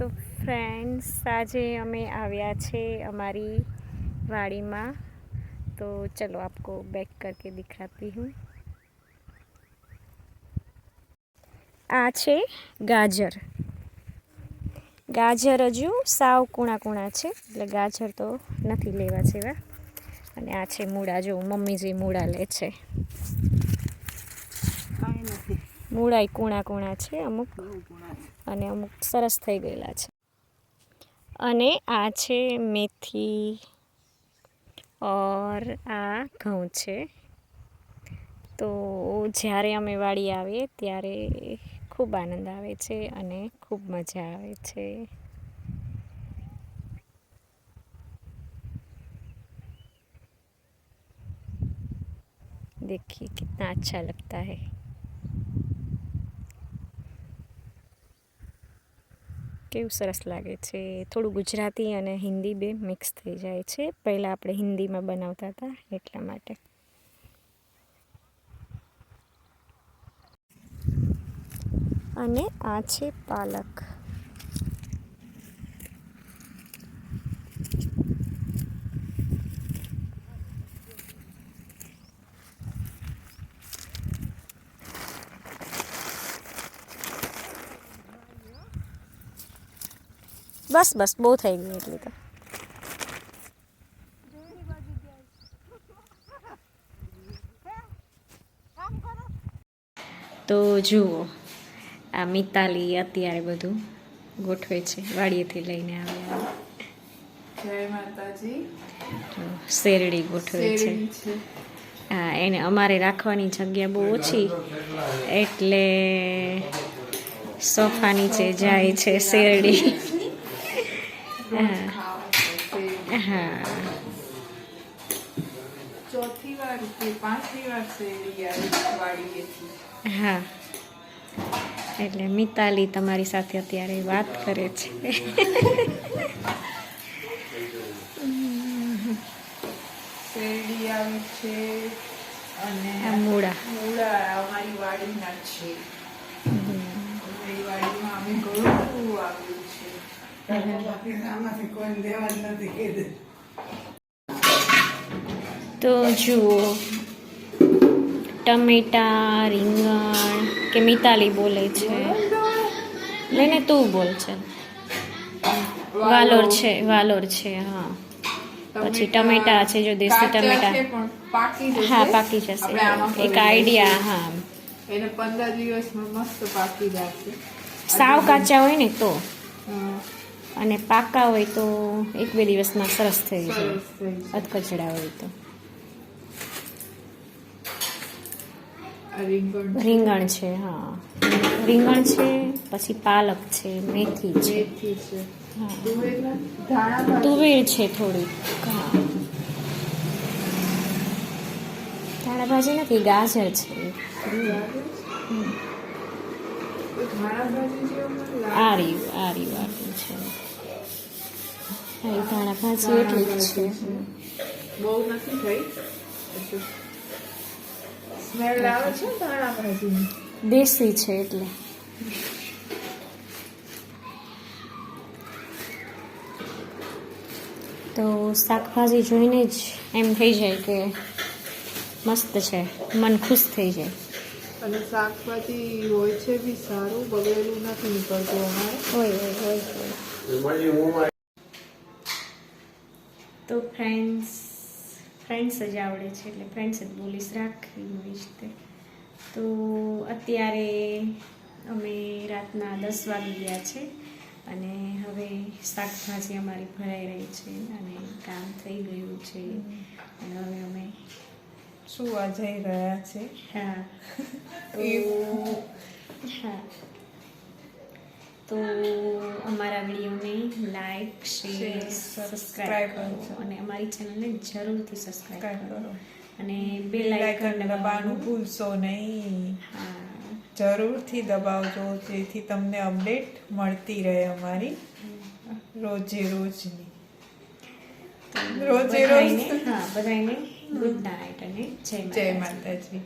તો ફ્રેન્ડ્સ આજે અમે આવ્યા છે અમારી વાડીમાં. તો ચલો આપકો બેક કરકે દિખાતી હું. આ છે ગાજર. ગાજર હજુ સાવ કૂણા કૂણા છે, એટલે ગાજર તો નથી લેવા જેવા. અને આ છે મૂળા, જો મમ્મી જે મૂળા લે છે. કાંઈ નથી. મૂળાય કૂણા કૂણા છે અમુક બહુ ગુણા છે અને અમુક સરસ થઈ ગયેલા છે અને આ છે મેથી ઓર આ ઘઉં છે તો જ્યારે અમે વાડી આવીએ ત્યારે ખૂબ આનંદ આવે છે અને ખૂબ મજા આવે છે देखिए कितना अच्छा लगता है કેવું સરસ લાગે છે? થોડું ગુજરાતી અને હિન્દી બે મિક્સ થઈ જાય છે. પહેલાં આપણે હિન્દીમાં બનાવતા હતા એટલા માટે. અને આ છે પાલક. બસ બસ બહુ થઈ ગયું એટલી તો. તો જુઓ આ મિતાલી અત્યારે બધું ગોઠવે છે વાડીએથી લઈને આવ્યા જય માતાજી. શેરડી ગોઠવે છે. હા એને અમારે રાખવાની જગ્યા બહુ ઓછી એટલે સોફા નીચે જાય છે શેરડી. હા શેરડી. હા ચોથી વાર કે પાંચમી વાર શેરડી હા. એટલે મિતાલી તમારી સાથે અત્યારે વાત કરે છે. શેરડી આવી છે અને મૂળા. મૂળા અમારી વાડીના છે અમારી વાડીમાં અમે ઘણું આવ્યું છે તો જુઓ ટમેટા રીંગણ કે મિતાલી બોલે છે? લઈને તું બોલ છે. વાલોર છે વાલોર છે હા. પછી ટમેટા છે જો દેશી ટમેટા. હા પાકી જશે. એક આઈડિયા હા. એને પંદર દિવસમાં મસ્ત પાકી જશે. સાવ કાચા હોય ને તો. અને પાકા હોય તો એક બે દિવસમાં સરસ થઈ જાય. અધકચડા હોય તો. રીંગણ છે, હા. રીંગણ છે પછી પાલક છે મેથી છે. તુવેર છે થોડી. હા. ધાણા ભાજી નથી ગાજર છે હમ. તો ધાણા ભાજી જેવું મને લાગે. આ રહ્યું આ રહ્યું આટલું છે. હા ધાણા ભાજી એટલી જ છે. બહુ નથી થઈ. સ્મેલ આવે છે ધાણા ભાજીની? દેશી છે એટલે. તો શાકભાજી જોઈને જ એમ થઈ જાય કે મસ્ત છે મન ખુશ થઈ જાય. અને શાકભાજી હોય છે બી સારું બગડેલું નથી નીકળતું અમારે. હોય હોય હોય હોય. તો ફ્રેન્ડ્સ ફ્રેન્ડ્સ જ આવડે છે એટલે ફ્રેન્ડ્સ જ બોલીશ રાખવી હોઈશ તે. તો અત્યારે અમે રાતના દસ વાગી ગયા છે અને હવે શાકભાજી અમારી ભરાઈ રહી છે અને કામ થઈ ગયું છે. અને હવે અમે સુવા જઈ રહ્યા છે. હા. તો હા. તો અમારા વિડીયોને લાઈક શેર સબસ્ક્રાઈબ કરો અને અમારી ચેનલને જરૂરથી સબસ્ક્રાઈબ કરો. અને બે લાઈકન દબાવવાનું ભૂલશો નહીં. હા. જરૂરથી દબાવજો જેથી તમને અપડેટ મળતી રહે અમારી રોજે રોજની. રોજે રોજ હા બધાયને ગુડ નાઇટ અને જય જય માતાજી.